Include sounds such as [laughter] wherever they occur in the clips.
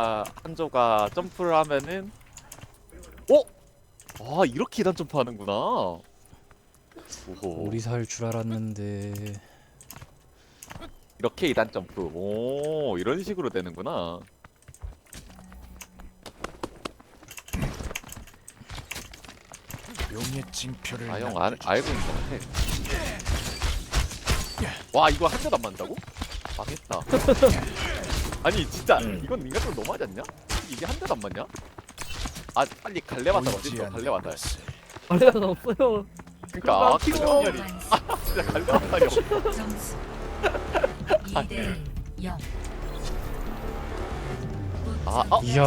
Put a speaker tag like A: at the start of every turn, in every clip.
A: 아, 한조가 점프를 하면은 어? 아 이렇게 이단 점프하는구나. 오호.
B: 오리 살 줄 알았는데
A: 이렇게 이단 점프. 오 이런 식으로 되는구나.
C: 용의 징표를
A: 아형
C: 남겨주지.
A: 알고 있는 것 같아. 와 이거 한 대도 안 맞는다고? 망했다. [laughs] 아니 진짜 이건 인간적으로 너무하지 않냐? 이게 한 대도 안 맞냐? 아 빨리 갈래 맞다
C: 않는
A: 갈래 맞다.
D: 알레가 없어요.
A: 그니까 아. 갈래. 아 [laughs] 진짜 갈래 맞다니.
E: 점수 2대 0
A: 아, 어?
E: 아,
B: 이야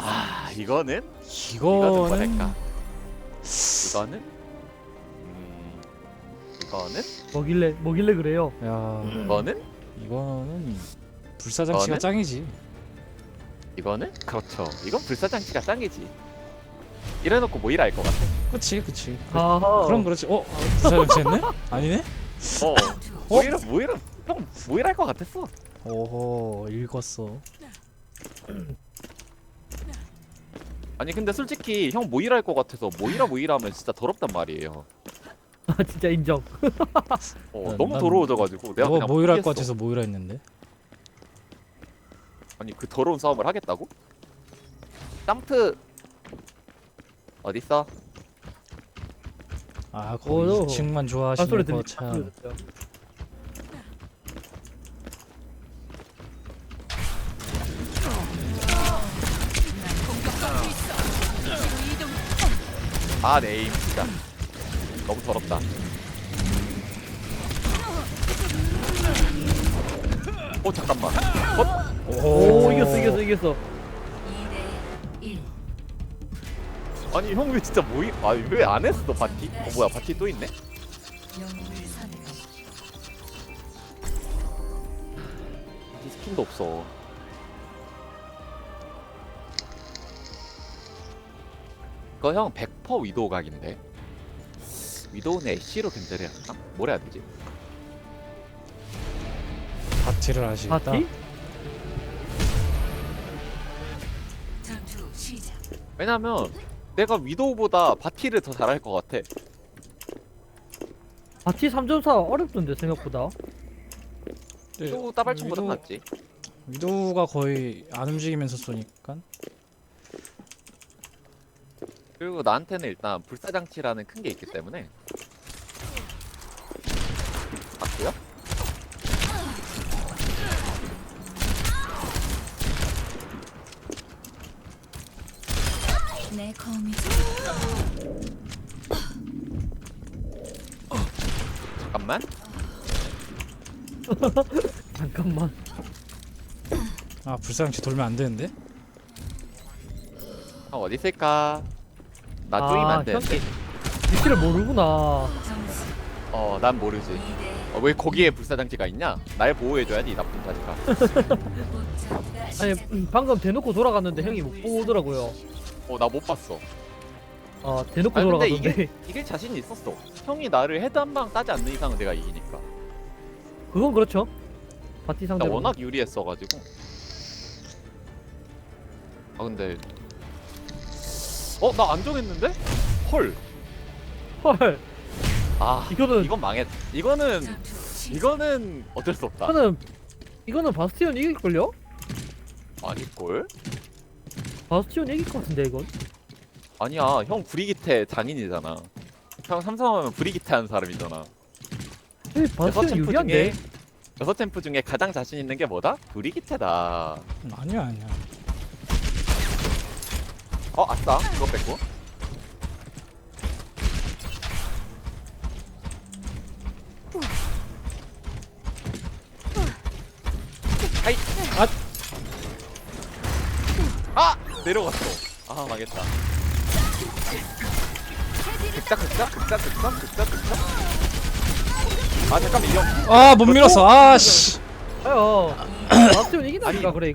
A: 아 이거는 이거는
B: 이거는
A: 뭐랄까? 이거는 음 이거는
D: 뭐길래 뭐길래 그래요?
B: 야
A: 이거는
B: 이거는 불사장치가
A: 이거는?
B: 짱이지
A: 이거는 그렇죠. 이건 불사장치가 짱이지. 이래놓고 뭐 일할 것 같아?
B: 그치 그치
D: 아하.
B: 그럼 그렇지 어? 불사장치 했네? [laughs] 아니네?
A: 어. 뭐 일은 뭐 일은 형뭐 일할 것 같았어.
B: 오호 읽었어
A: 아니 근데 솔직히 형뭐 일할 것 같아서 뭐 일하 뭐 일하면 진짜 더럽단 말이에요. [laughs]
D: 아 진짜 인정. [laughs]
A: 어
B: 난-
A: 너무
B: 난-
A: 더러워져가지고 내가
B: 너가
A: 그냥
B: 뭐 일할 것
A: 포기했어.
B: 같아서 뭐 일할 했는데
A: 아니 그 더러운 싸움을 하겠다고? 점프 어딨어?
B: 아
D: 어,
B: 거기
D: 어.
B: 2층만
D: 아
B: 좋아하시는
D: 들리.
B: 거참
A: 아, 내 에임 진짜 너무 더럽다. 어 잠깐만. 어?
D: 오 이겼어 이겼어 이겼어.
E: 2대 1
A: 아니 형 왜 진짜 모이? 아왜 안 했어 바티? 어 뭐야 바티 또 있네? 바티 스킨도 없어. 이거 형 100% 위도우 각인데. 위도우는 애쉬로 견제를 해야 하나? 뭘 해야 되지?
B: 파티를 하시겠다
D: 파티?
E: 전투 시작
A: 왜냐면 내가 위도우보다 바티를 더 잘할 것 같아.
D: 파티 3.4 어렵던데 생각보다.
B: 네,
A: 또 따발총보다
B: 위도우-
A: 낫지.
B: 위도우가 거의 안 움직이면서 쏘니까
A: 그리고 나한테는 일단 불사장치라는 큰 게 있기 때문에 맞고요?
E: 내 검이
A: 잠깐만 [laughs]
D: 잠깐만.
B: 아 불사장치 돌면 안 되는데?
A: 형 어디 있을까? 나
D: 아,
A: 쪼이면 안 되는데
D: 위치를 모르구나.
A: 어난 모르지
E: 2대
A: 어, 왜 거기에 불사장치가 있냐? 날 보호해줘야지 이 나쁜 자식아 [laughs]
D: 아니 음, 방금 대놓고 돌아갔는데 형이 못 보더라고요.
A: 어 나 못 봤어
D: 아 대놓고
A: 아니 근데
D: 돌아갔는데.
A: 이게 이길 자신이 있었어 형이 나를 헤드 한 방 따지 않는 이상은 내가 이기니까
D: 그건 그렇죠. 파티
A: 나
D: 상대로.
A: 워낙 유리했어가지고 아 근데 어? 나 안 정했는데? 헐
D: 헐.
A: 아
D: 이거는
A: 이건 망했 이거는 이거는 어쩔 수 없다
D: 이거는 이거는 바스티온 이길 걸요?
A: 아닐걸?
D: 바스티온 이길 것 같은데 이건.
A: 아니야 형 브리기테 장인이잖아 형 삼성하면 브리기테 하는 사람이잖아
D: 왜
A: 여섯
D: 바스티온
A: 챔프
D: 유리한데?
A: 중에 여섯 챔프 중에 가장 자신 있는 게 뭐다? 브리기테다
B: 음, 아니야 아니야
A: 어 아싸 그거 뺐고 하이 아! 아 내려갔어 아 망했다 극자 극자 극자 극자 극자 극자 아 잠깐만 이형
B: 아 못 밀었어 아 씨
D: 아요. 바스티온 이긴다니까
A: 아니,
D: 그래.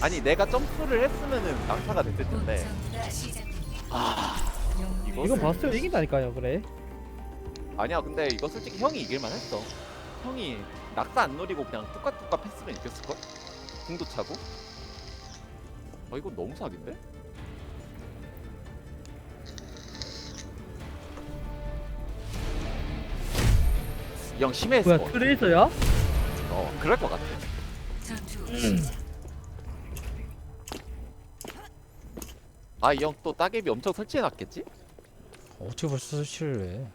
A: 아니 내가 점프를 했으면은 낙타가 됐을 텐데 아 이거
D: 이건 바스티온 이긴다니까요 그래.
A: 아니야 근데 이거 솔직히 형이 이길만 했어 형이 낙타 안 노리고 그냥 뚝딱뚝딱 했으면 이겼을걸? 궁도 차고 아 이거 너무 사기인데? 이형 심해했어
D: 뭐야 트레이서야?
A: 어 그럴 것 같아
E: 전투 시작.
A: 아이 형 또 따개비 엄청 설치해놨겠지?
B: 어떻게 벌써 설치를 해?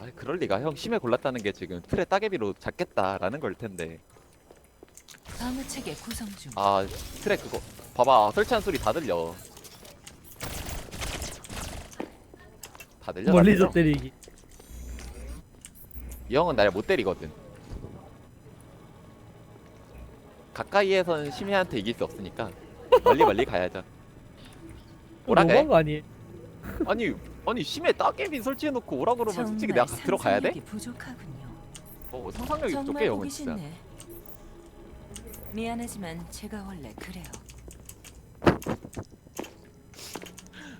A: 아 그럴 리가 형 심해 골랐다는 게 지금 틀에 따개비로 잡겠다라는 걸 텐데
E: 방어 체계 구성 중.
A: 아 틀에 그거 봐봐 설치한 소리 다 들려 다 들려 다
D: 멀리서? 때리기
A: 이 형은 날 못 때리거든 가까이에선 심해한테 이길 수 없으니까 멀리 멀리 가야죠 오라 그래
D: 너무한 거 아니에요?
A: 아니 아니 심해 따개비 설치해놓고 오라 그러면 솔직히 내가
E: 정말
A: 들어가야 돼?
E: 상상력이 부족하군요.
A: 어 상상력이 부족해
E: 정말
A: 형은
E: 보기
A: 진짜
E: 싫네. 미안하지만 제가 원래 그래요.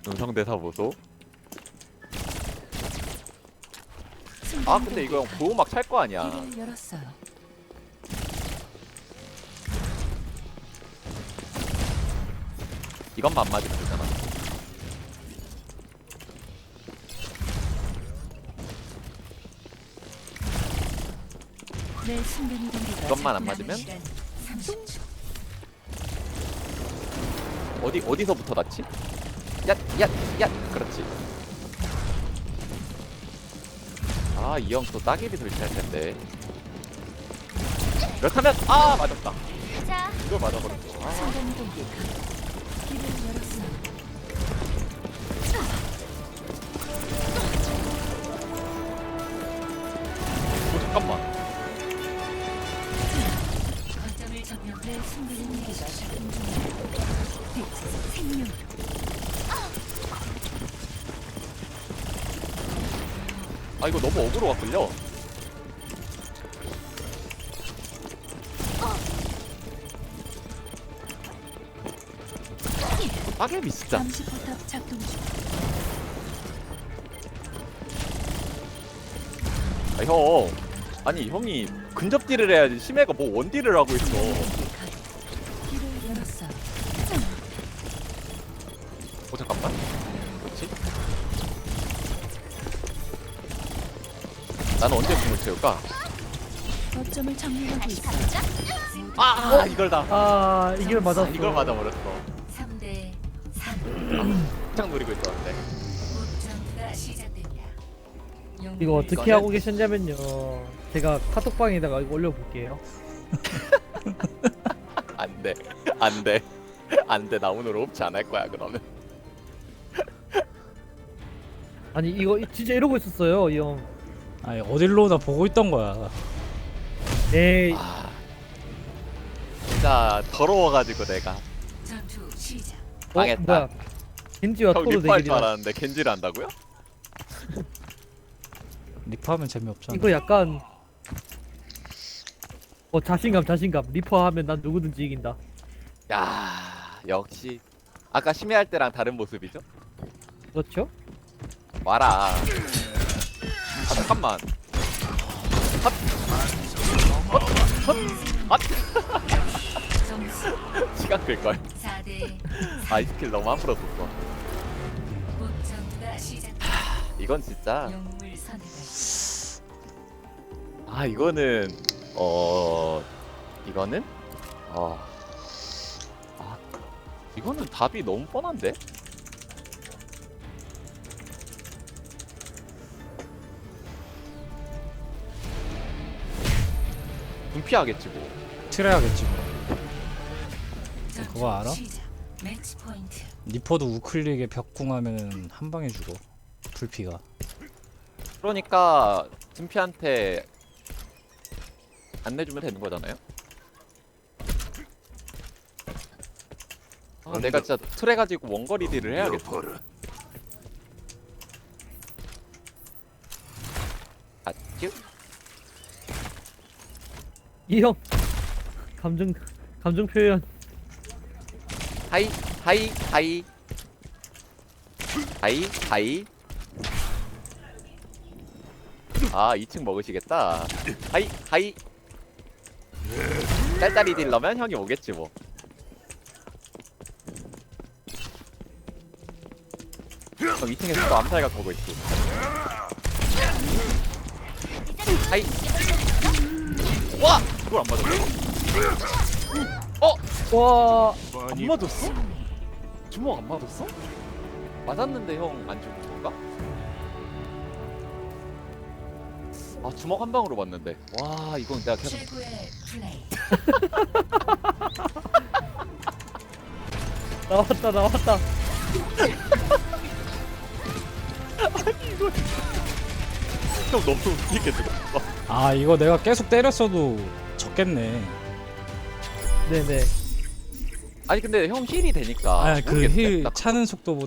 A: 음성 대사 보소 아 근데 이거 형 보호막 찰 거 아니야
E: 길을 열었어요.
A: 이것만 안 맞으면 되잖아
E: 내
A: 이것만 안 맞으면?
E: 시간 30초.
A: 어디 어디서부터 났지? 얏얏얏 그렇지. 아 이 형 또 따개비 설치할 텐데. 그렇다면 아 맞았다. 이걸 맞아버렸어. 아, 아 이거 너무 어그로가 끌려 따개비 진짜. 아, 형. 아니 형이 근접딜을 해야지 심해가 뭐 원딜을 하고 있어 나는 언제 궁을 채울까?
E: 거점을 점령하고 있어요.
A: 아 이걸 다.
D: 아 이걸 맞았어.
A: 이걸 맞아버렸어.
E: 3대 3.
A: 짱 노리고 있었는데.
E: 전투가.
D: 이거 어떻게 하고 계셨냐면요. 제가 카톡방에다가 이거 올려볼게요. [laughs]
A: 안 돼. 안 돼. 안 돼. 나 오늘 안할 거야 그러면.
D: 아니 이거 진짜 이러고 있었어요 이 형
B: 아니 어딜로 나 보고 있던 거야.
D: 에이
A: 아 진짜 더러워가지고 내가
E: 전투 시작.
D: 어,
A: 망했다.
D: 뭐야 겐지와
A: 형
D: 토르
A: 리퍼할 줄 알았는데 겐지를 한다고요? [laughs]
B: 리프하면 재미없잖아.
D: 이거 약간 어 자신감 자신감 리퍼 하면 난 누구든지 이긴다
A: 야 역시 아까 심해할 때랑 다른 모습이죠?
D: 그렇죠?
A: 와라 아 잠깐만 핫 헛! 헛! 핫!
E: 점수 [laughs]
A: 시간 끌걸
E: 4대
A: 아이 스킬 너무 함부로
E: 시작됩니다.
A: 이건 진짜. 아 이거는 어 이거는 어 아, 이거는 답이 너무 뻔한데 분피하겠지 뭐
B: 하겠지 뭐. 그거 알아?
E: 포인트.
B: 리퍼도 우클릭에 벽궁하면은 한 방에 죽어. 불피가.
A: 그러니까 분피한테 안 내주면 되는 거잖아요 아, 내가 진짜 틀에 가지고 원거리 딜을 해야겠다 아쭈
D: 이형 감정 감정 표현
A: 하이 하이 하이 하이 하이 아 2층 먹으시겠다 하이 하이 짤짤이 딜러면 형이 오겠지 뭐. 형 2층에서 또 암살각 보고 있지. 하이. 와! 그걸 안 맞았어? 와안 맞았어? 주먹 안 맞았어? 맞았는데 형 안 죽은 건가? 아 주먹 한 방으로 맞는데 와 이건 내가 계속
E: 최고의 [laughs] 플레이.
D: 나왔다 나왔다
A: 형 너무 웃기게 죽었어
B: 아 이거 내가 계속 때렸어도 졌겠네.
D: 네네.
A: 아니 근데 형 힐이 되니까
B: 아그
A: 모르겠네. 힐딱
B: 차는 속도보다